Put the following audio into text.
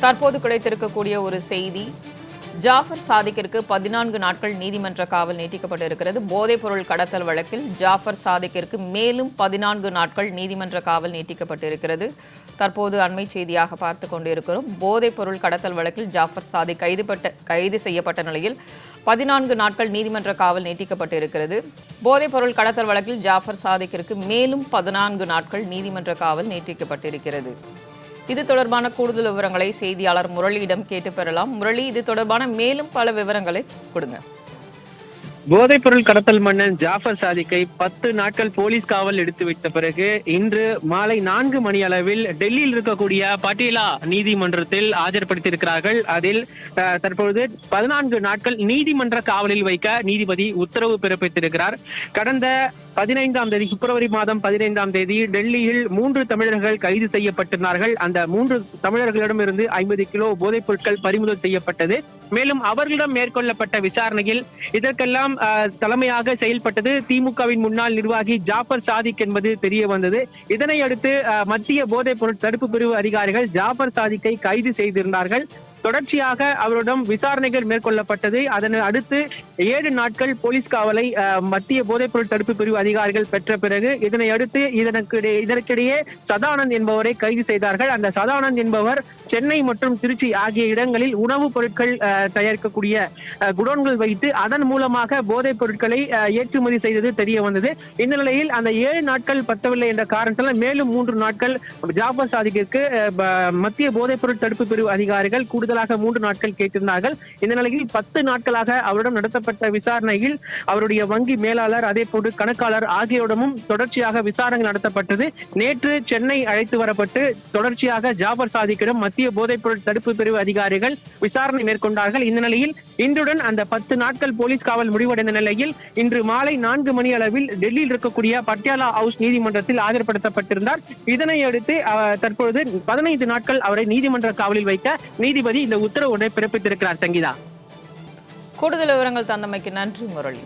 தற்போது கிடைத்திருக்கக்கூடிய ஒரு செய்தி ஜாஃபர் சாதிக்கிற்கு பதினான்கு நாட்கள் நீதிமன்ற காவல் நீட்டிக்கப்பட்டிருக்கிறது. போதைப்பொருள் கடத்தல் வழக்கில் ஜாஃபர் சாதிக்கிற்கு மேலும் பதினான்கு நாட்கள் நீதிமன்ற காவல் நீட்டிக்கப்பட்டிருக்கிறது. தற்போது அண்மை செய்தியாக பார்த்து கொண்டிருக்கிறோம். போதைப்பொருள் கடத்தல் வழக்கில் ஜாஃபர் சாதிக் கைதுபட்ட கைது செய்யப்பட்ட நிலையில் பதினான்கு நாட்கள் நீதிமன்ற காவல் நீட்டிக்கப்பட்டிருக்கிறது. போதைப்பொருள் கடத்தல் வழக்கில் ஜாஃபர் சாதிக்கிற்கு மேலும் பதினான்கு நாட்கள் நீதிமன்ற காவல் நீட்டிக்கப்பட்டிருக்கிறது. இது தொடர்பான கூடுதல் விவரங்களை செய்தியாளர் முரளியிடம் கேட்டு பெறலாம். முரளி இது தொடர்பான மேலும் பல விவரங்களை கொடுங்க. போதைப்பொருள் கடத்தல் மன்னன் ஜாஃபர் சாதிக்கை பத்து நாட்கள் போலீஸ் காவல் எடுத்து வைத்த பிறகு இன்று மாலை நான்கு மணி அளவில் டெல்லியில் இருக்கக்கூடிய பட்டியலா நீதிமன்றத்தில் ஆஜர்படுத்தியிருக்கிறார்கள். அதில் அஹ், தற்பொழுது பதினான்கு நாட்கள் நீதிமன்ற காவலில் வைக்க நீதிபதி உத்தரவு பிறப்பித்திருக்கிறார். கடந்த பதினைந்தாம் தேதி பிப்ரவரி மாதம் பதினைந்தாம் தேதி டெல்லியில் மூன்று தமிழர்கள் கைது செய்யப்பட்டிருந்தார்கள். அந்த மூன்று தமிழர்களிடமிருந்து ஐம்பது கிலோ போதைப் பொருட்கள் பறிமுதல் செய்யப்பட்டது. மேலும் அவர்களிடம் மேற்கொள்ளப்பட்ட விசாரணையில் இதற்கெல்லாம் அஹ், தலைமையாக செயல்பட்டது திமுகவின் முன்னாள் நிர்வாகி ஜாஃபர் சாதிக் என்பது தெரிய வந்தது. இதனை அடுத்து அஹ், மத்திய போதைப் பொருள் தடுப்பு பிரிவு அதிகாரிகள் ஜாஃபர் சாதிக்கை கைது செய்திருந்தார்கள். தொடர்ச்சியாக அவரிடம் விசாரணைகள் மேற்கொள்ளப்பட்டது. அதனை அடுத்து ஏழு நாட்கள் போலீஸ் காவலை மத்திய போதைப்பொருள் தடுப்பு பிரிவு அதிகாரிகள் பெற்ற பிறகு இதனை அடுத்து இதற்கு இதற்கிடையே சதானந்த் என்பவரை கைது செய்தார்கள். அந்த சதானந்த் என்பவர் சென்னை மற்றும் திருச்சி ஆகிய இடங்களில் உணவுப் பொருட்கள் தயாரிக்கக்கூடிய குடோன்கள் வைத்து அதன் மூலமாக போதைப் பொருட்களை ஏற்றுமதி செய்தது தெரிய வந்தது. இந்த நிலையில் அந்த ஏழு நாட்கள் பத்தவில்லை என்ற காரணத்தால் மேலும் மூன்று நாட்கள் ஜாஃபர் சாதிக்கிற்கு மத்திய போதைப் பொருள் தடுப்பு பிரிவு அதிகாரிகள் கூடுதல் கூடுதலாக மூன்று நாட்கள் கேட்டிருந்தார்கள். இந்த நிலையில் பத்து நாட்களாக அவரிடம் நடத்தப்பட்ட விசாரணையில் அவருடைய வங்கி மேலாளர் அதே போன்று கணக்காளர் ஆகியோரிடமும் தொடர்ச்சியாக விசாரணை நடத்தப்பட்டது. நேற்று சென்னை அழைத்து வரப்பட்டு தொடர்ச்சியாக ஜாபர் சாதிக்கிடம் மத்திய போதைப்பொருள் தடுப்பு பிரிவு அதிகாரிகள் விசாரணை மேற்கொண்டார்கள். இந்த நிலையில் இன்றுடன் அந்த பத்து நாட்கள் போலீஸ் காவல் முடிவடைந்த நிலையில் இன்று மாலை நான்கு மணி அளவில் டெல்லியில் இருக்கக்கூடிய பட்டியாலா ஹவுஸ் நீதிமன்றத்தில் ஆஜர்படுத்தப்பட்டிருந்தார். இதனை அடுத்து தற்பொழுது பதினைந்து நாட்கள் அவரை நீதிமன்ற காவலில் வைக்க நீதிபதி இந்த உத்தரவுடன் பிறப்பித்திருக்கிறார் சங்கீதா. கூடுதல் விவரங்கள் தந்தமைக்கு நன்றி முரளி.